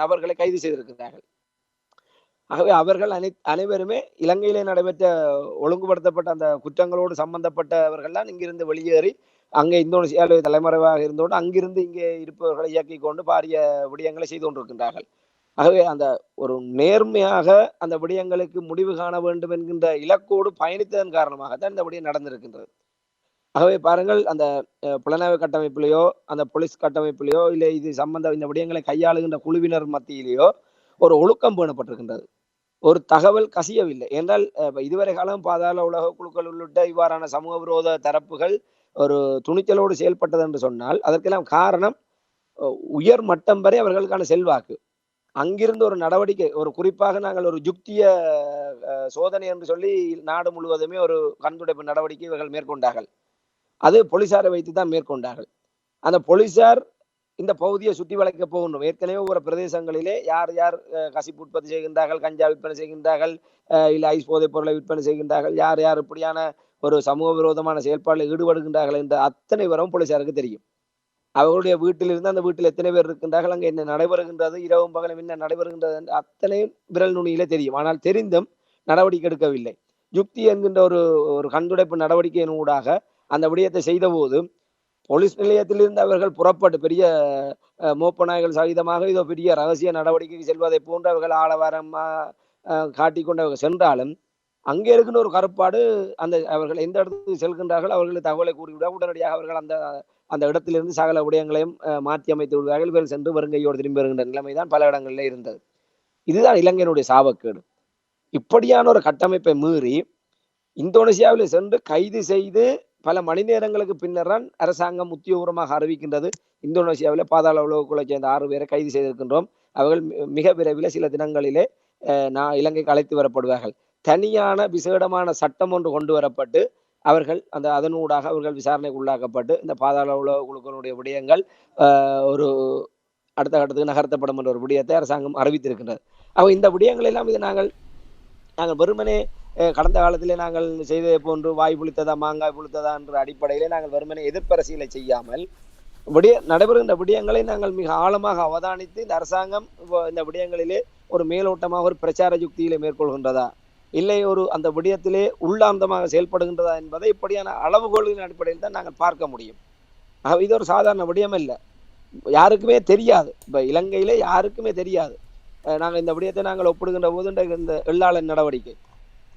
Speaker 2: நபர்களை கைது செய்திருக்கிறார்கள். ஆகவே அவர்கள் அனை அனைவருமே இலங்கையிலே நடைபெற்ற ஒழுங்குபடுத்தப்பட்ட அந்த குற்றங்களோடு சம்பந்தப்பட்டவர்கள்லாம் இங்கிருந்து வெளியேறி அங்கே இந்தோனேசியாவில் தலைமறைவாக இருந்தோடு அங்கிருந்து இங்கே இருப்பவர்களை இயக்கி கொண்டு பாரிய விடயங்களை செய்து கொண்டிருக்கின்றார்கள். ஆகவே அந்த ஒரு நேர்மையாக அந்த விடயங்களுக்கு முடிவு காண வேண்டும் என்கின்ற இலக்கோடு பயணித்ததன் காரணமாகத்தான் இந்த விடயம் நடந்திருக்கின்றது. ஆகவே பாருங்கள் அந்த புலனாய்வு கட்டமைப்பிலேயோ அந்த போலீஸ் கட்டமைப்பிலேயோ இல்லை இது சம்பந்த இந்த விடயங்களை கையாளுகின்ற குழுவினர் மத்தியிலேயோ ஒரு ஒழுக்கம் பேணப்பட்டிருக்கின்றது. ஒரு தகவல் கசியவில்லை. என்றால் இதுவரை காலம் பாதாள உலக குழுக்கள் உள்ளிட்ட இவ்வாறான சமூக விரோத தரப்புகள் ஒரு துணிச்சலோடு செயல்பட்டது என்று சொன்னால் அதற்கெல்லாம் காரணம் உயர் மட்டம் வரை அவர்களுக்கான செல்வாக்கு. அங்கிருந்து ஒரு நடவடிக்கை ஒரு குறிப்பாக நாங்கள் ஒரு யுக்திய சோதனை என்று சொல்லி நாடு முழுவதுமே ஒரு கண்துடைப்பு நடவடிக்கை இவர்கள் மேற்கொண்டார்கள். அது போலீசாரை வைத்து தான் மேற்கொண்டார்கள். அந்த போலீசார் இந்த பகுதியை சுற்றி வளைக்க போகணும் ஏற்கனவே ஒரு பிரதேசங்களிலே யார் யார் கசிப்பு உற்பத்தி செய்கின்றார்கள் கஞ்சா விற்பனை செய்கின்றார்கள் இல்லை ஐஸ் போதைப் பொருளை விற்பனை செய்கின்றார்கள் யார் யார் இப்படியான ஒரு சமூக விரோதமான செயல்பாடில் ஈடுபடுகின்றார்கள் என்ற அத்தனை வரும் போலீசாருக்கு தெரியும். அவர்களுடைய வீட்டிலிருந்து அந்த வீட்டில் எத்தனை பேர் இருக்கின்றார்கள் அங்கே என்ன நடைபெறுகின்றது இரவும் பகலும் என்ன நடைபெறுகின்றது என்று அத்தனையும் விரல் நுனியிலே தெரியும். ஆனால் தெரிந்தும் நடவடிக்கை எடுக்கவில்லை. யுக்தி என்கின்ற ஒரு ஒரு கண்துடைப்பு நடவடிக்கையின் ஊடாக அந்த விடயத்தை செய்தபோது போலீஸ் நிலையத்திலிருந்து அவர்கள் புறப்பட்டு பெரிய மோப்பநாய்கள் சகிதமாக இதோ பெரிய ரகசிய நடவடிக்கைக்கு செல்வதை போன்று அவர்கள் ஆளவாரமா காட்டிக்கொண்டு அவர்கள் சென்றாலும் அங்கே இருக்கின்ற ஒரு கருப்பாடு அந்த அவர்கள் எந்த இடத்துக்கு செல்கின்றார்கள் அவர்களுக்கு தகவலை கூறிவிட உடனடியாக அவர்கள் அந்த அந்த இடத்திலிருந்து சகல விடயங்களையும் மாற்றி அமைத்து விடுவார்கள். இவர்கள் சென்று வருங்கையோடு திரும்பி வருகின்ற நிலைமை தான் பல இடங்களில் இருந்தது. இதுதான் இலங்கையினுடைய சாபக்கேடு. இப்படியான ஒரு கட்டமைப்பை மீறி இந்தோனேசியாவில் சென்று கைது செய்து பல மணி நேரங்களுக்கு பின்னர் தான் அரசாங்கம் உத்தியோகபூர்வமாக அறிவிக்கின்றது. இந்தோனேசியாவில் பாதாள உலகக்குள்ளை சேர்ந்த ஆறு பேரை கைது செய்திருக்கின்றோம். அவர்கள் மிக விரைவில் சில தினங்களிலே அஹ், நான் இலங்கைக்கு அழைத்து வரப்படுவார்கள். தனியான விசேடமான சட்டம் ஒன்று கொண்டு வரப்பட்டு அவர்கள் அந்த அதனூடாக அவர்கள் விசாரணைக்கு உள்ளாக்கப்பட்டு இந்த பாதாள உலக குழுக்களுடைய விடயங்கள் ஒரு அடுத்த கட்டத்துக்கு நகர்த்தப்படும் என்ற ஒரு விடயத்தை அரசாங்கம் அறிவித்திருக்கின்றது. அப்போ இந்த விடயங்கள் எல்லாம் இது நாங்கள் நாங்கள் வெறுமனே கடந்த காலத்திலே நாங்கள் செய்ததை போன்று வாய் புளித்ததா மாங்காய் புளித்ததா என்ற அடிப்படையிலே நாங்கள் வெறுமனே எதிர்ப்பரசியலை செய்யாமல் விடிய நடைபெறுகின்ற விடயங்களை நாங்கள் மிக ஆழமாக அவதானித்து இந்த அரசாங்கம் இந்த விடயங்களிலே ஒரு மேலோட்டமாக ஒரு பிரச்சார யுக்தியிலே மேற்கொள்கின்றதா? இல்லை ஒரு அந்த விடயத்திலே உள்ளாந்தமாக செயல்படுகின்றதா என்பதை இப்படியான அளவுகோலின் அடிப்படையில் தான் நாங்கள் பார்க்க முடியும். ஆக இது ஒரு சாதாரண விடயம் இல்லை யாருக்குமே தெரியாது. இப்போ இலங்கையிலே யாருக்குமே தெரியாது. நாங்கள் இந்த விடயத்தை நாங்கள் ஒப்பிடுகின்ற போது இந்த எள்ளாளன் நடவடிக்கை.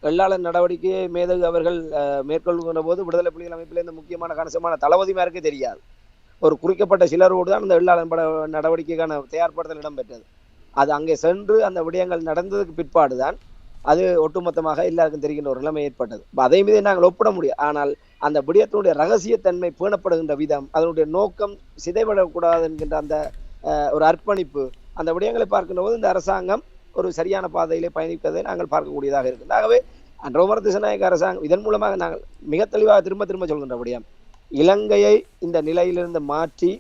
Speaker 2: எள்ளாளன் நடவடிக்கையை மேதகு அவர்கள் மேற்கொள்கின்ற போது விடுதலை புலிகள் அமைப்பில் இந்த முக்கியமான கணிசமான தளபதிமாருக்கே தெரியாது. ஒரு குறிக்கப்பட்ட சிலரோடு தான் இந்த எள்ளாளன் பட நடவடிக்கைக்கான தயார்படுத்தல் இடம்பெற்றது. அது அங்கே சென்று அந்த விடயங்கள் நடந்ததுக்கு பிற்பாடுதான் அது ஒட்டுமொத்தமாக எல்லாருக்கும் தெரிகின்ற ஒரு நிலைமை ஏற்பட்டது. அதை மீது நாங்கள் ஒப்பிட முடியும். ஆனால் அந்த விடயத்தினுடைய ரகசியத்தன்மை பேணப்படுகின்ற விதம் அதனுடைய நோக்கம் சிதைவிடக்கூடாது என்கின்ற அந்த ஒரு அர்ப்பணிப்பு அந்த விடயங்களை பார்க்கின்ற போது இந்த அரசாங்கம் ஒரு சரியான பாதையிலே பயணிப்பதை நாங்கள் பார்க்கக்கூடியதாக இருக்குது. ஆகவே அன்றோமர திசநாயக அரசாங்கம் இதன் மூலமாக நாங்கள் மிக தெளிவாக திரும்ப திரும்ப சொல்கின்ற விடயம் இலங்கையை இந்த நிலையிலிருந்து மாற்றி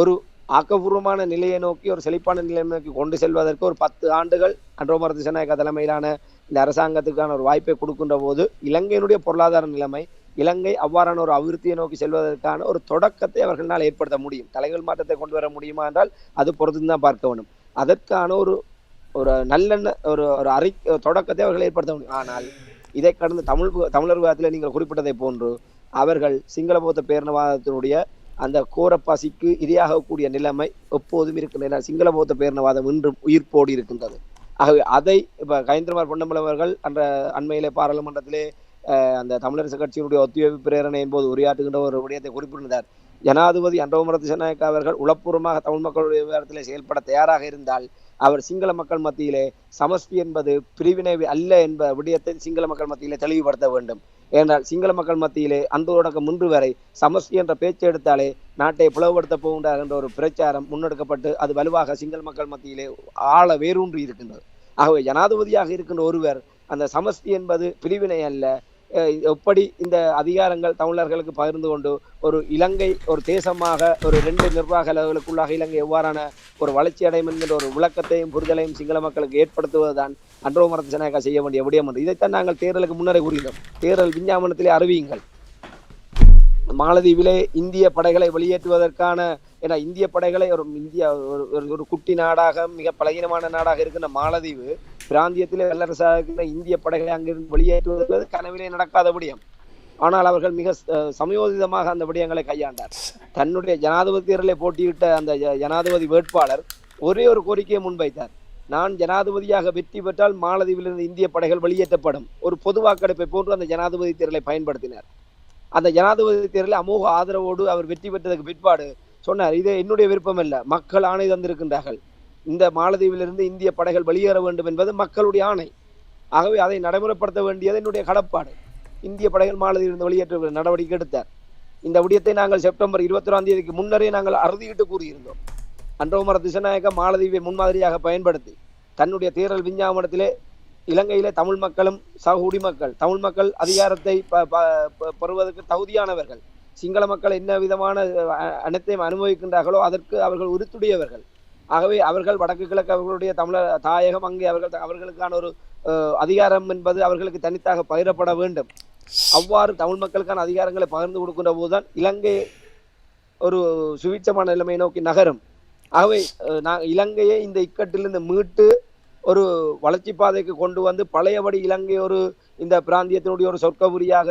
Speaker 2: ஒரு ஆக்கப்பூர்வமான நிலையை நோக்கி ஒரு செழிப்பான நிலையை நோக்கி கொண்டு செல்வதற்கு ஒரு பத்து ஆண்டுகள் அன்றோமர திசநாயக தலைமையிலான இந்த அரசாங்கத்துக்கான ஒரு வாய்ப்பை கொடுக்கின்ற போது இலங்கையினுடைய பொருளாதார நிலைமை இலங்கை அவ்வாறான ஒரு அபிவிருத்தியை நோக்கி செல்வதற்கான ஒரு தொடக்கத்தை அவர்களால் ஏற்படுத்த முடியும். தலைகள் மாற்றத்தை கொண்டு வர முடியுமா என்றால் அது பொறுத்து தான் பார்க்க வேண்டும். அதற்கான ஒரு ஒரு நல்லெண்ண ஒரு ஒரு அறி தொடக்கத்தை அவர்கள் ஏற்படுத்த முடியும். ஆனால் இதை கடந்து தமிழ் தமிழர் விவாதத்தில் நீங்கள் குறிப்பிட்டதை போன்று அவர்கள் சிங்கள பௌத்த பேரினவாதத்தினுடைய அந்த கோரப்பாசிக்கு இரையாகக்கூடிய நிலைமை எப்போதும் இருக்கின்றன சிங்கள பௌத்த பேரினவாதம் இன்றும் உயிர்ப்போடு இருக்கின்றது. ஆகவே அதை இப்போ கயந்திரமார் பொன்னம்பலம் அவர்கள் அந்த அண்மையிலே பாராளுமன்றத்திலே அந்த தமிழரசு கட்சியினுடைய ஒத்திவைப்பு பிரேரணையின் போது உரையாற்றுகின்ற ஒரு விடயத்தை குறிப்பிட்டிருந்தார். ஜனாதிபதி அன்றோமர திசநாயக்க அவர்கள் உளப்பூர்வமாக தமிழ் மக்களுடைய விவகாரத்திலே செயல்பட தயாராக இருந்தால் அவர் சிங்கள மக்கள் மத்தியிலே சமஸ்பி என்பது பிரிவினை அல்ல என்ப விடயத்தை சிங்கள மக்கள் மத்தியிலே தெளிவுபடுத்த வேண்டும். ஏனென்றால் சிங்கள மக்கள் மத்தியிலே அந்த தொடக்கம் முன்று வரை சமஸ்டி என்ற பேச்சு எடுத்தாலே நாட்டை பிளவுபடுத்த போகின்றார் என்ற ஒரு பிரச்சாரம் முன்னெடுக்கப்பட்டு அது வலுவாக சிங்கள மக்கள் மத்தியிலே ஆழ வேரூன்றி இருக்கின்றது. ஆகவே ஜனாதிபதியாக இருக்கின்ற ஒருவர் அந்த சமஸ்தி என்பது பிரிவினை அல்ல எப்படி இந்த அதிகாரங்கள் தமிழர்களுக்கு பகிர்ந்து கொண்டு ஒரு இலங்கை ஒரு தேசமாக ஒரு ரெண்டு நிர்வாக அளவுகளுக்குள்ளாக இலங்கை எவ்வாறான ஒரு வளர்ச்சி அடையும் என்கின்ற ஒரு விளக்கத்தையும் புரிதலையும் சிங்கள மக்களுக்கு ஏற்படுத்துவதுதான் அன்றோ மரத்தசனாக செய்ய வேண்டிய விடயம் என்று. இதைத்தான் நாங்கள் தேர்தலுக்கு முன்னரே கூறினோம். தேர்தல் விஞ்ஞாபனத்திலே அறிவியுங்கள். மாலதீவிலே இந்திய படைகளை வெளியேற்றுவதற்கான ஏன்னா இந்திய படைகளை ஒரு இந்தியா ஒரு ஒரு- ஒரு குட்டி நாடாக மிக பலகீனமான நாடாக இருக்கின்ற மாலதீவு பிராந்தியத்திலே வல்லரசாக இந்திய படைகளை அங்கிருந்து வெளியேற்றுவது கனவிலே நடக்காத விடயம். ஆனால் அவர்கள் மிக சமயோசிதமாக அந்த விடயங்களை கையாண்டார். தன்னுடைய ஜனாதிபதி தேர்தலை போட்டியிட்ட அந்த ஜனாதிபதி வேட்பாளர் ஒரே ஒரு கோரிக்கையை முன்வைத்தார். நான் ஜனாதிபதியாக வெற்றி பெற்றால் மாலதீவிலிருந்து இந்திய படைகள் வெளியேற்றப்படும். ஒரு பொது வாக்கெடுப்பை போன்று அந்த ஜனாதிபதி தேர்தலை பயன்படுத்தினார். அந்த ஜனாதிபதி தேர்தலில் அமோக ஆதரவோடு அவர் வெற்றி பெற்றதுக்கு பிற்பாடு சொன்னார் இது என்னுடைய விருப்பம் அல்ல மக்கள் ஆணை தந்திருக்கின்றார்கள். இந்த மாலதீவிலிருந்து இந்திய படைகள் வெளியேற வேண்டும் என்பது மக்களுடைய ஆணை ஆகவே அதை நடைமுறைப்படுத்த வேண்டியது என்னுடைய கடப்பாடு இந்திய படைகள் மாலதீவிலிருந்து வெளியேற்ற நடவடிக்கை எடுத்தார் இந்த விடயத்தை நாங்கள் செப்டம்பர் இருபத்தொராம் தேதிக்கு முன்னரே நாங்கள் அறுதியிட்டு கூறியிருந்தோம் அன்றோமர திசநாயக்க மாலதீவை முன்மாதிரியாக பயன்படுத்தி தன்னுடைய தேரல் விஞ்ஞாபனத்திலே இலங்கையிலே தமிழ் மக்களும் சக குடிமக்கள் தமிழ் மக்கள் அதிகாரத்தை ப- ப- ப- பெறுவதற்கு தகுதியானவர்கள் சிங்கள மக்கள் என்ன விதமான அனைத்தையும் அனுபவிக்கின்றார்களோ அதற்கு அவர்கள் உறுத்துடையவர்கள் ஆகவே அவர்கள் வடக்கு கிழக்கு அவர்களுடைய தமிழர் தாயகம் அங்கே அவர்கள் அவர்களுக்கான ஒரு அதிகாரம் என்பது அவர்களுக்கு தனித்தாக பகிரப்பட வேண்டும். அவ்வாறு தமிழ் மக்களுக்கான அதிகாரங்களை பகிர்ந்து கொடுக்கின்ற போதுதான் இலங்கை ஒரு சுவிட்சமான நிலைமையை நோக்கி நகரும். ஆகவே நான் இலங்கையை இந்த இக்கட்டிலிருந்து மீட்டு ஒரு வளர்ச்சி பாதைக்கு கொண்டு வந்து பழையபடி இலங்கை ஒரு இந்த பிராந்தியத்தினுடைய ஒரு சொர்க்கபுரியாக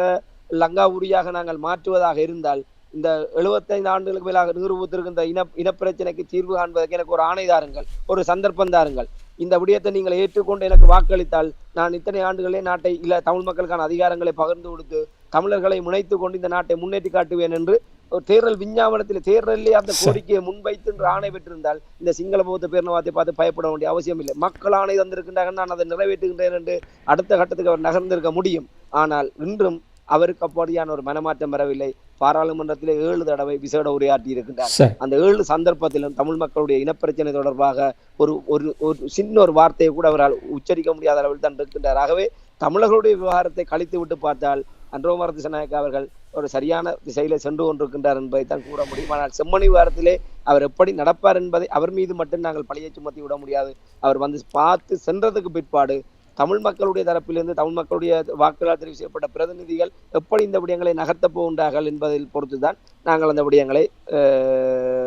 Speaker 2: லங்காபுரியாக நாங்கள் மாற்றுவதாக இருந்தால் இந்த 75 ஆண்டுகளுக்கு மேலாக நிரூபித்திருக்கின்ற இன இனப்பிரச்சனைக்கு தீர்வு காண்பதற்கு எனக்கு ஒரு ஆணை தாருங்கள் ஒரு சந்தர்ப்பம் தாருங்கள். இந்த விடயத்தை நீங்கள் ஏற்றுக்கொண்டு எனக்கு வாக்களித்தால் நான் இத்தனை ஆண்டுகளே நாட்டை இல்ல தமிழ் மக்களுக்கான அதிகாரங்களை பகிர்ந்து கொடுத்து தமிழர்களை முனைத்து கொண்டு இந்த நாட்டை முன்னேற்றி காட்டுவேன் என்று ஒரு தேர்தல் விஞ்ஞாபனத்தில் தேர்தலிலே அந்த கோரிக்கையை முன்வைத்து என்று ஆணை பெற்றிருந்தால் இந்த சிங்கள பௌத்த பேரணவாத்தை பார்த்து பயப்பட வேண்டிய அவசியம் இல்லை. மக்கள் ஆணை தந்திருக்கின்றார்கள் நான் அதை நிறைவேற்றுகின்றேன் என்று அடுத்த கட்டத்துக்கு அவர் நகர்ந்திருக்க முடியும். ஆனால் இன்றும் அவருக்கு அப்படியான ஒரு மனமாற்றம் வரவில்லை. பாராளுமன்றத்திலே ஏழு தடவை விசேட உரையாற்றி இருக்கின்றார். அந்த ஏழு சந்தர்ப்பத்திலும் தமிழ் மக்களுடைய இனப்பிரச்சனை தொடர்பாக ஒரு ஒரு ஒரு சின்ன ஒரு வார்த்தையை கூட அவரால் உச்சரிக்க முடியாத அளவில் தான் இருக்கின்றார். ஆகவே தமிழர்களுடைய விவகாரத்தை கழித்து விட்டு பார்த்தால் அன்றோமர திசநாயக்க அவர்கள் ஒரு சரியான திசையில சென்று கொண்டிருக்கின்றார் என்பதை தான் கூற முடியும். ஆனால் செம்மணி விவகாரத்திலே அவர் எப்படி நடப்பார் என்பதை அவர் மீது மட்டும் நாங்கள் பழியை சுமத்தி விட முடியாது. அவர் வந்து பார்த்து சென்றதுக்கு பிற்பாடு தமிழ் மக்களுடைய தரப்பிலிருந்து தமிழ் மக்களுடைய வாக்குகளால் தெரிவு செய்யப்பட்ட பிரதிநிதிகள் எப்படி இந்த விடயங்களை நகர்த்தப் போகின்றார்கள் என்பதில் பொறுத்துதான் நாங்கள் அந்த விடயங்களை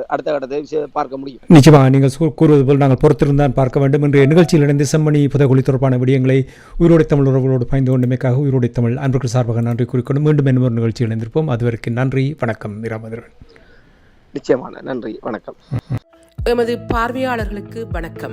Speaker 2: அடுத்த கட்டத்தை பார்க்க முடியும்.
Speaker 1: நிச்சயமாக நீங்கள் சொ- கூறுவது போல் நாங்கள் பொறுத்திருந்தான் பார்க்க வேண்டும். இன்றைய நிகழ்ச்சியில் இணைந்து செம்மணி புதகுலி தொடர்பான விடயங்களை உயிரோடை தமிழ் உறவுகளோடு பயந்து கொண்டமைக்காக உயிரோடை தமிழ் அன்பர்கள் சார்பாக நன்றி கூறிக்கொண்டு மீண்டும் இன்னொரு நிகழ்ச்சியில் இணைந்திருப்போம். அதுவரைக்கும் நன்றி வணக்கம் இராமதுரன்
Speaker 2: நிச்சயமான நன்றி வணக்கம்.
Speaker 3: எமது பார்வையாளர்களுக்கு வணக்கம்.